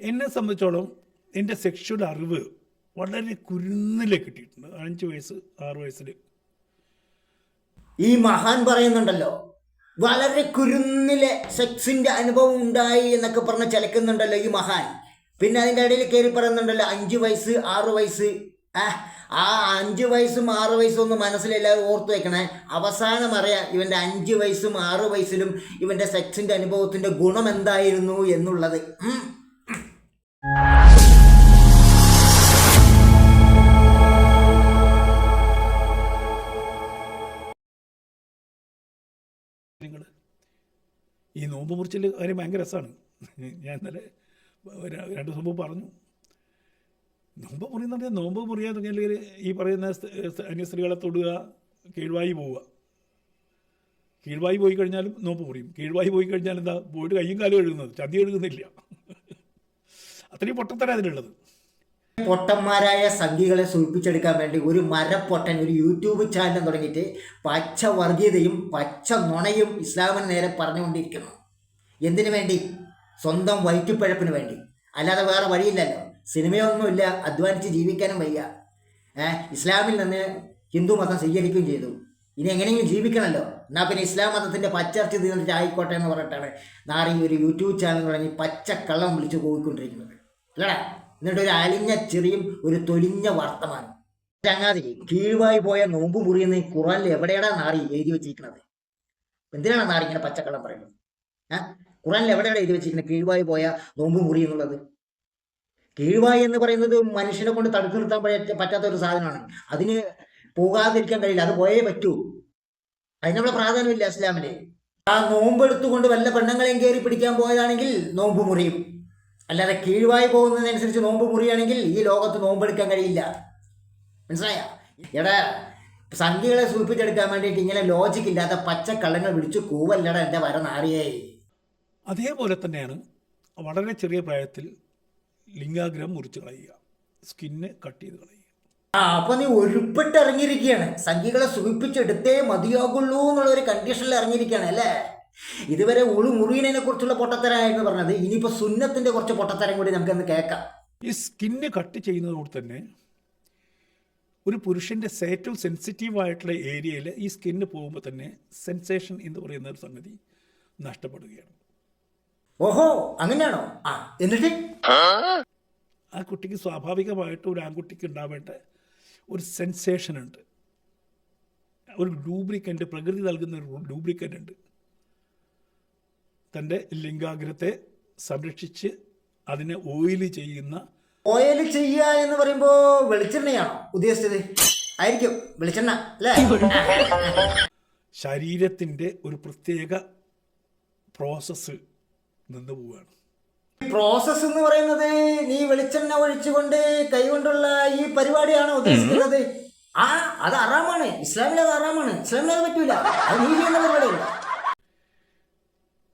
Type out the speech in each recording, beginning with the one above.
എന്നെ സംബന്ധിച്ചോളം എന്റെ സെക്ഷൽ അറിവ് വളരെ കുരുന്നിലെ കിട്ടിയിട്ടുണ്ട്. അഞ്ച് വയസ്സ് ആറ് വയസ്സിൽ ഈ മഹാൻ പറയുന്നുണ്ടല്ലോ വളരെ കുരുന്നിലെ സെക്സിന്റെ അനുഭവം ഉണ്ടായി എന്നൊക്കെ പറഞ്ഞ് ചലക്കുന്നുണ്ടല്ലോ ഈ മഹാൻ. പിന്നെ അതിന്റെ ഇടയിൽ കയറി പറയുന്നുണ്ടല്ലോ അഞ്ച് വയസ്സ് ആറ് വയസ്സ്. ആ അഞ്ച് വയസ്സും ആറ് വയസ്സും ഒന്ന് മനസ്സിലെല്ലാവരും ഓർത്തു വെക്കണേ. അവസാനം അറിയാം ഇവന്റെ അഞ്ച് വയസ്സും ആറ് വയസ്സിലും ഇവന്റെ സെക്സിന്റെ അനുഭവത്തിന്റെ ഗുണം എന്തായിരുന്നു എന്നുള്ളത്. ഈ നോമ്പ് മുറിച്ചിൽ കാര്യം ഭയങ്കര രസമാണ്. ഞാൻ ഇന്നലെ രണ്ട് ദിവസം പറഞ്ഞു. നോമ്പ് മുറിയെന്ന് പറഞ്ഞാൽ നോമ്പ് മുറിയാൻ തുടങ്ങിയാൽ ഈ പറയുന്ന അന്യ സ്ത്രീകളെ തൊടുക കീഴ്വായി പോവുക. കീഴ്വായി പോയി കഴിഞ്ഞാലും നോമ്പ് മുറിയും. കീഴ്വായി പോയി കഴിഞ്ഞാൽ എന്താ? പോയിട്ട് കയ്യും കാലും എഴുതുന്നത് ചതി എഴുതുന്നില്ല അത്രയും പൊട്ടത്തര അതിനുള്ളത് പൊട്ടന്മാരായ സംഘികളെ സൂചിപ്പിച്ചെടുക്കാൻ വേണ്ടി ഒരു മരപ്പൊട്ടൻ ഒരു യൂട്യൂബ് ചാനൽ തുടങ്ങിയിട്ട് പച്ച വർഗീയതയും പച്ച നുണയും ഇസ്ലാമിന് നേരെ പറഞ്ഞുകൊണ്ടിരിക്കുന്നു. എന്തിനു വേണ്ടി? സ്വന്തം വയറ്റുപ്പിഴപ്പിന് വേണ്ടി. അല്ലാതെ വേറെ വഴിയില്ലല്ലോ. സിനിമയൊന്നുമില്ല. അധ്വാനിച്ച് ജീവിക്കാനും വയ്യ. ഇസ്ലാമിൽ നിന്ന് ഹിന്ദു മതം സ്വീകരിക്കുകയും ചെയ്തു. ഇനി എങ്ങനെയെങ്കിലും ജീവിക്കണമല്ലോ എന്നാൽ പിന്നെ ഇസ്ലാം മതത്തിന്റെ പച്ചർച്ച തീർന്നിട്ട് ആയിക്കോട്ടെ എന്ന് പറഞ്ഞിട്ടാണ് നാറി ഒരു യൂട്യൂബ് ചാനൽ തുടങ്ങി പച്ചക്കള്ളം വിളിച്ച് പോയിക്കൊണ്ടിരിക്കുന്നത്. അല്ലടാ എന്നിട്ട് ഒരു അലിഞ്ഞ ചെറിയും ഒരു തൊലിഞ്ഞ വർത്തമാനം. ചങ്ങാതി കീഴ്വായി പോയ നോമ്പ് മുറിയുന്ന ഈ ഖുറാനിൽ എവിടെയാണ് നാറി എഴുതി വെച്ചിരിക്കുന്നത് എന്തിനാണ് നാറി ഇങ്ങനെ പച്ചക്കള്ളം പറയുന്നത്? ഏഹ് ഖുറാനിൽ എവിടെയാണ് എഴുതി വെച്ചിരിക്കുന്നത്? കീഴ്വായി പോയ നോമ്പ് മുറി എന്നുള്ളത്. കീഴ്വായി എന്ന് പറയുന്നത് മനുഷ്യനെ കൊണ്ട് തടുത്തു നിർത്താൻ പറ്റാത്ത ഒരു സാധനമാണ്. അതിന് പോകാതിരിക്കാൻ കഴിയില്ല. അത് പോയേ പറ്റൂ. അതിനുള്ള പ്രാധാന്യമില്ല ഇസ്ലാമിൽ. ആ നോമ്പ് എടുത്തുകൊണ്ട് വല്ല പെണ്ണുങ്ങളെയും കയറി പിടിക്കാൻ പോയതാണെങ്കിൽ നോമ്പ് മുറിയും. അല്ലാതെ കീഴ്വായി പോകുന്നതിനനുസരിച്ച് നോമ്പ് മുറിയാണെങ്കിൽ ഈ ലോകത്ത് നോമ്പെടുക്കാൻ കഴിയില്ല. മനസ്സിലായ? എടാ സംഖ്യകളെ സൂചിപ്പിച്ചെടുക്കാൻ വേണ്ടിയിട്ട് ഇങ്ങനെ ലോജിക്ക് ഇല്ലാത്ത പച്ചക്കള്ളങ്ങൾ പിടിച്ച് കൂവല്ലട എന്റെ വര നാറിയേ. അതേപോലെ തന്നെയാണ് വളരെ ചെറിയ പ്രായത്തിൽ ലിംഗാഗ്രഹം മുറിച്ച് കളയുക സ്കിന്ന് കട്ട് ചെയ്ത് കളയുക. ആ അപ്പൊ നീ ഒഴുപ്പിട്ട് ഇറങ്ങിയിരിക്കുകയാണ് സംഖ്യകളെ സൂചിപ്പിച്ചെടുത്തേ മതിയാകുള്ളൂ എന്നുള്ള ഒരു കണ്ടീഷനിൽ ഇറങ്ങിയിരിക്കുകയാണ് അല്ലേ? ഇതുവരെ ഉളു മുറിയനെ കുറിച്ചുള്ള പൊട്ടത്തരായിരുന്നു പറഞ്ഞത്. ഇനിയിപ്പോ സുന്നത്തിന്റെ കുറച്ച് പൊട്ടത്തരം കൂടി നമുക്കൊന്ന് കേൾക്കാം. ഈ സ്കിന്ന് കട്ട് ചെയ്യുന്നതോട് തന്നെ ഒരു പുരുഷന്റെ ഏറ്റവും സെൻസിറ്റീവ് ആയിട്ടുള്ള ഏരിയയിൽ ഈ സ്കിന്ന് പോകുമ്പോൾ തന്നെ സെൻസേഷൻ എന്ന് പറയുന്ന ഒരു സംഗതി നഷ്ടപ്പെടുകയാണ്. ഓഹോ അങ്ങനെയാണോ? ആ എന്നിട്ട്? ആ? കുട്ടിക്ക് സ്വാഭാവികമായിട്ട് ഒരു ആൺകുട്ടിക്ക് ഉണ്ടാവേണ്ട ഒരു സെൻസേഷൻ ഉണ്ട്. ഒരു ലൂബ്രിക്കന്റ് പ്രകൃതി നൽകുന്ന ഒരു ലൂബ്രിക്കന്റ് ഉണ്ട്. തന്റെ ലിംഗാഗ്രഹത്തെ സംരക്ഷിച്ച് അതിനെ ഓയിൽ ചെയ്യുന്ന ഓയിൽ ചെയ്യുക എന്ന് പറയുമ്പോൾ വെളിച്ചെണ്ണയാണോ ഉദ്ദേശിച്ചത്? ആയിരിക്കും വെളിച്ചെണ്ണ അല്ലേ? ശരീരത്തിന്റെ ഒരു പ്രത്യേക പ്രോസസ്സ് നിന്ന് പോവുകയാണ് പ്രോസസ് എന്ന് പറയുന്നത് നീ വെളിച്ചെണ്ണ ഒഴിച്ചുകൊണ്ട് കൈകൊണ്ടുള്ള ഈ പരിപാടിയാണ് ഉദ്ദേശിക്കുന്നത്? ആ അത് അറാമാണ്. ഇസ്ലാമിൽ അത് അറാമാണ്. ഇസ്ലാമിൽ അത് പറ്റൂല. അത് നീ ചെയ്യുന്ന പരിപാടിയല്ല.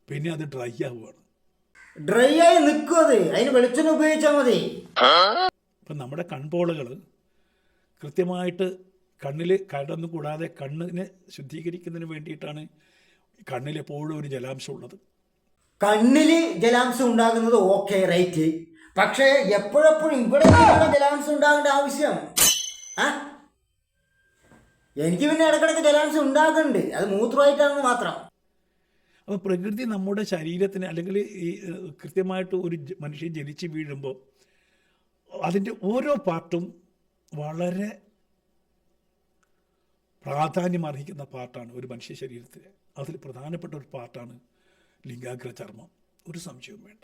പിന്നെ അത് ഡ്രൈ ആവുകയാണ്. ഡ്രൈ ആയി നിൽക്കും അത്. അതിന് വെളിച്ചെണ്ണ ഉപയോഗിച്ചാൽ മതി. ഇപ്പം നമ്മുടെ കൺപോളകൾ കൃത്യമായിട്ട് കണ്ണിൽ കടന്നു കൂടാതെ കണ്ണിനെ ശുദ്ധീകരിക്കുന്നതിന് വേണ്ടിയിട്ടാണ് കണ്ണിൽ എപ്പോഴും ഒരു ജലാംശം ഉള്ളത്. കണ്ണിൽ ജലാംശം ഉണ്ടാകുന്നത് ഓക്കെ റൈറ്റ് പക്ഷേ എപ്പോഴെപ്പോഴും ഇവിടെ ജലാംശം ഉണ്ടാകേണ്ട ആവശ്യം. ആ? എനിക്ക് പിന്നെ ഇടക്കിടക്ക് ജലാംശം ഉണ്ടാകുന്നുണ്ട്. അത് മൂത്രമായിട്ടാണെന്ന് മാത്രം. അപ്പോൾ പ്രകൃതി നമ്മുടെ ശരീരത്തിന് അല്ലെങ്കിൽ ഈ കൃത്യമായിട്ട് ഒരു മനുഷ്യൻ ജനിച്ച് വീഴുമ്പോൾ അതിന്റെ ഓരോ പാർട്ടും വളരെ പ്രാധാന്യം അർഹിക്കുന്ന പാർട്ടാണ് ഒരു മനുഷ്യ ശരീരത്തിൽ അതിൽ പ്രധാനപ്പെട്ട ഒരു പാർട്ടാണ് ലിംഗാഗ്ര ചർമ്മം ഒരു സംശയവും വേണ്ട.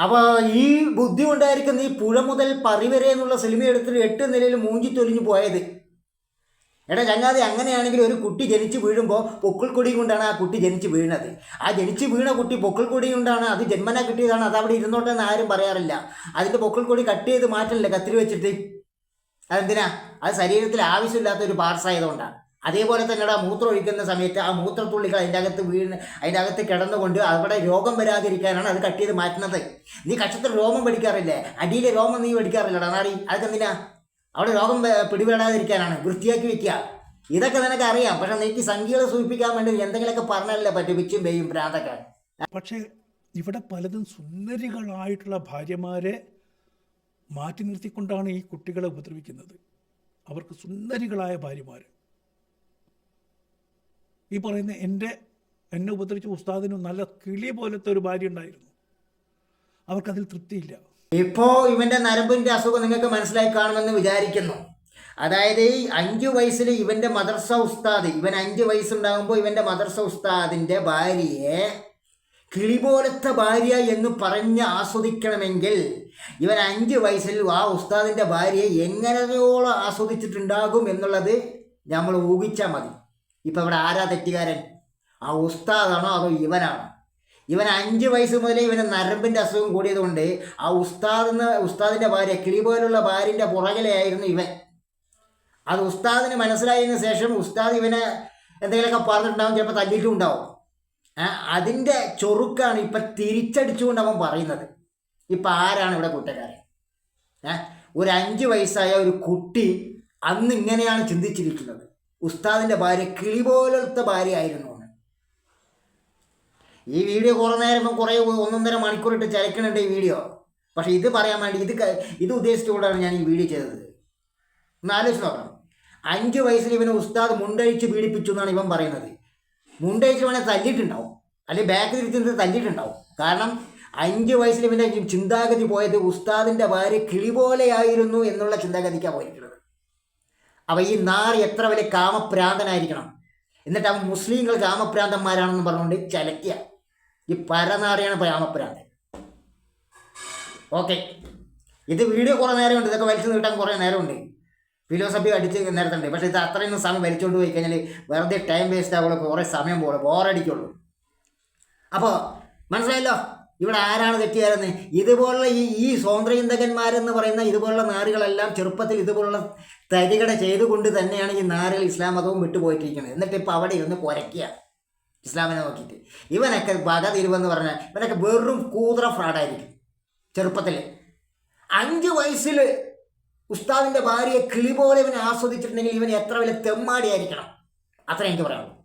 അപ്പൊ ഈ ബുദ്ധി ഉണ്ടായിരിക്കുന്ന ഈ പുഴ മുതൽ പറി വരെ എന്നുള്ള സിനിമ എടുത്തിട്ട് എട്ട് നിലയിൽ മൂഞ്ചി തൊലിഞ്ഞു പോയത്. എടാ ചങ്ങാതി അങ്ങനെയാണെങ്കിൽ ഒരു കുട്ടി ജനിച്ച് വീഴുമ്പോൾ പൊക്കിൾക്കൊടി കൊണ്ടാണ് ആ കുട്ടി ജനിച്ച് വീണത്. ആ ജനിച്ച് വീണ കുട്ടി പൊക്കിൾക്കൊടി കൊണ്ടാണ് അത് ജന്മന കിട്ടിയതാണ്. അത് അവിടെ ഇരുന്നോട്ടെ എന്ന് ആരും പറയാറില്ല. അതിന്റെ പൊക്കിൾക്കൊടി കട്ട് ചെയ്ത് മാറ്റണില്ല കത്തിരി വെച്ചിട്ട്. അതെന്തിനാ? അത് ശരീരത്തിൽ ആവശ്യമില്ലാത്ത ഒരു പാർട്സ് ആയതുകൊണ്ടാണ് അതേപോലെ തന്നെടാ മൂത്രം ഒഴിക്കുന്ന സമയത്ത് ആ മൂത്രത്തുള്ളികൾ അതിന്റെ അകത്ത് വീണ് അതിന്റെ അകത്ത് കിടന്നുകൊണ്ട് അവിടെ രോഗം വരാതിരിക്കാനാണ് അത് കട്ട് ചെയ്ത് മാറ്റുന്നത്. നീ കക്ഷത്തിൽ രോമം പഠിക്കാറില്ലേ അടിയിലെ രോമം നീ പഠിക്കാറില്ലടാ നാടി അതൊക്കെ എന്തിനാ അവിടെ രോഗം പിടിപെടാതിരിക്കാനാണ്. വൃത്തിയാക്കി വെക്കുക ഇതൊക്കെ നിനക്ക് അറിയാം പക്ഷെ നീക്ക് സംഖ്യകളെ സൂചിപ്പിക്കാൻ വേണ്ടി എന്തെങ്കിലുമൊക്കെ പറഞ്ഞാലല്ലേ പറ്റും? പിച്ചും പേയും പ്രാന്തൊക്കെ. പക്ഷേ ഇവിടെ പലതും സുന്ദരികളായിട്ടുള്ള ഭാര്യമാരെ മാറ്റി നിർത്തിക്കൊണ്ടാണ് ഈ കുട്ടികളെ ഉപദ്രവിക്കുന്നത്. അവർക്ക് സുന്ദരികളായ ഭാര്യമാർ ഈ പറയുന്ന എന്റെ എന്നെ ഉപദ്രവിച്ച ഉസ്താദിനും നല്ല കിളി പോലത്തെ ഒരു ഭാര്യ ഉണ്ടായിരുന്നു. അവർക്കതിൽ തൃപ്തിയില്ല. ഇപ്പോ ഇവന്റെ നരമ്പിന്റെ അസുഖം നിങ്ങൾക്ക് മനസ്സിലായി കാണുമെന്ന് വിചാരിക്കുന്നു. അതായത് ഈ അഞ്ചു വയസ്സിൽ ഇവന്റെ മദർസ ഉസ്താദ് ഇവൻ അഞ്ച് വയസ്സുണ്ടാകുമ്പോൾ ഇവന്റെ മദർസ ഉസ്താദിന്റെ ഭാര്യയെ കിളി പോലത്തെ ഭാര്യ എന്ന് പറഞ്ഞ് ആസ്വദിക്കണമെങ്കിൽ ഇവൻ അഞ്ച് വയസ്സിൽ ആ ഉസ്താദിന്റെ ഭാര്യയെ എങ്ങനെയോളം ആസ്വദിച്ചിട്ടുണ്ടാകും എന്നുള്ളത് നമ്മൾ ഊഹിച്ചാൽ മതി. ഇപ്പം ഇവിടെ ആരാ തെറ്റുകാരൻ? ആ ഉസ്താദാണോ അതോ ഇവനാണോ? ഇവൻ അഞ്ച് വയസ്സ് മുതലേ ഇവന് നരമ്പിന്റെ അസുഖം കൂടിയതുകൊണ്ട് ആ ഉസ്താദെന്ന് ഉസ്താദിന്റെ ഭാര്യ കിളി പോലുള്ള ഭാര്യന്റെ പുറകിലായിരുന്നു ഇവൻ. അത് ഉസ്താദിന് മനസ്സിലായതിനു ശേഷം ഉസ്താദ് ഇവനെ എന്തെങ്കിലുമൊക്കെ പറഞ്ഞിട്ടുണ്ടാവും ചിലപ്പോൾ തല്ലിയിട്ടും ഉണ്ടാവും. ആ, അതിന്റെ ചൊറുക്കാണ് ഇപ്പം തിരിച്ചടിച്ചുകൊണ്ട് അവൻ പറയുന്നത്. ഇപ്പം ആരാണ് ഇവിടെ കുറ്റക്കാരൻ? ഒരു അഞ്ച് വയസ്സായ ഒരു കുട്ടി അന്ന് ഇങ്ങനെയാണ് ചിന്തിച്ചിരിക്കുന്നത്. ഉസ്താദിന്റെ ഭാര്യ കിളി പോലത്തെ ഭാര്യ ആയിരുന്നു ഈ വീഡിയോ കുറേ നേരം കുറേ ഒന്നൊന്നര മണിക്കൂറിട്ട് ചലക്കണുണ്ട് ഈ വീഡിയോ. പക്ഷേ ഇത് പറയാൻ വേണ്ടി ഇത് ഇത് ഉദ്ദേശിച്ചുകൊണ്ടാണ് ഞാൻ ഈ വീഡിയോ ചെയ്തത്. ഒന്ന് ആലോചിച്ച് നോക്കണം. അഞ്ച് വയസ്സിൽ ഇവനെ ഉസ്താദ് മുണ്ടഴിച്ച് പീഡിപ്പിച്ചു എന്നാണ് ഇവൻ പറയുന്നത്. മുണ്ടഴിച്ച് വേണേൽ തല്ലിയിട്ടുണ്ടാവും. അല്ലെങ്കിൽ ബാക്ക് തിരിച്ചിട്ട് തല്ലിയിട്ടുണ്ടാവും. കാരണം അഞ്ച് വയസ്സിൽ ഇവന്റെ ചിന്താഗതി പോയത് ഉസ്താദിന്റെ ഭാര്യ കിളി പോലെയായിരുന്നു എന്നുള്ള ചിന്താഗതിക്കാണ് പോയിരിക്കുന്നത്. അപ്പോൾ ഈ നാറി എത്ര വലിയ കാമപ്രാന്തനായിരിക്കണം. എന്നിട്ട് അവൻ മുസ്ലിങ്ങൾ കാമപ്രാന്തന്മാരാണെന്ന് പറഞ്ഞുകൊണ്ട് ചലക്കുക ഈ പരനാറിയാണ് കാമപ്രാന്തൻ. ഓക്കെ. ഇത് വീഡിയോ കുറേ നേരമുണ്ട്. ഇതൊക്കെ വലിച്ചു നീട്ടാൻ കുറേ നേരമുണ്ട്. ഫിലോസഫി അടിച്ച് നേരത്തുണ്ട്. പക്ഷേ ഇത് അത്രയൊന്നും സമയം വലിച്ചുകൊണ്ട് പോയി കഴിഞ്ഞാൽ വെറുതെ ടൈം വേസ്റ്റ് ആവുള്ളൂ കുറേ സമയം പോകുള്ളൂ ബോറടിക്കുള്ളൂ അപ്പോൾ മനസ്സിലായല്ലോ? ഇവിടെ ആരാണ് തെറ്റുകാരെന്ന് ഇതുപോലുള്ള ഈ ഈ സ്വാതന്ത്ര്യചിന്തകന്മാരെന്ന് പറയുന്ന ഇതുപോലുള്ള നാറുകളെല്ലാം ചെറുപ്പത്തിൽ ഇതുപോലുള്ള തരികട ചെയ്തുകൊണ്ട് തന്നെയാണ് ഈ നാറുകൾ ഇസ്ലാം മതവും വിട്ടുപോയിട്ടിരിക്കുന്നത്. എന്നിട്ട് ഇപ്പോൾ അവിടെ ഇരുന്ന് കുരയ്ക്കുക ഇസ്ലാമിനെ നോക്കിയിട്ട്. ഇവനൊക്കെ വക തിരുവെന്ന് പറഞ്ഞാൽ ഇവനൊക്കെ വെറും കൂതറ ഫ്രാഡായിരിക്കും ചെറുപ്പത്തിൽ അഞ്ച് വയസ്സിൽ ഉസ്താദിന്റെ ഭാര്യയെ കിളി പോലെ ഇവനെ ആസ്വദിച്ചിട്ടുണ്ടെങ്കിൽ ഇവൻ എത്ര വലിയ തെമ്മാടിയായിരിക്കണം. അത്ര എനിക്ക് പറയാനുള്ളൂ.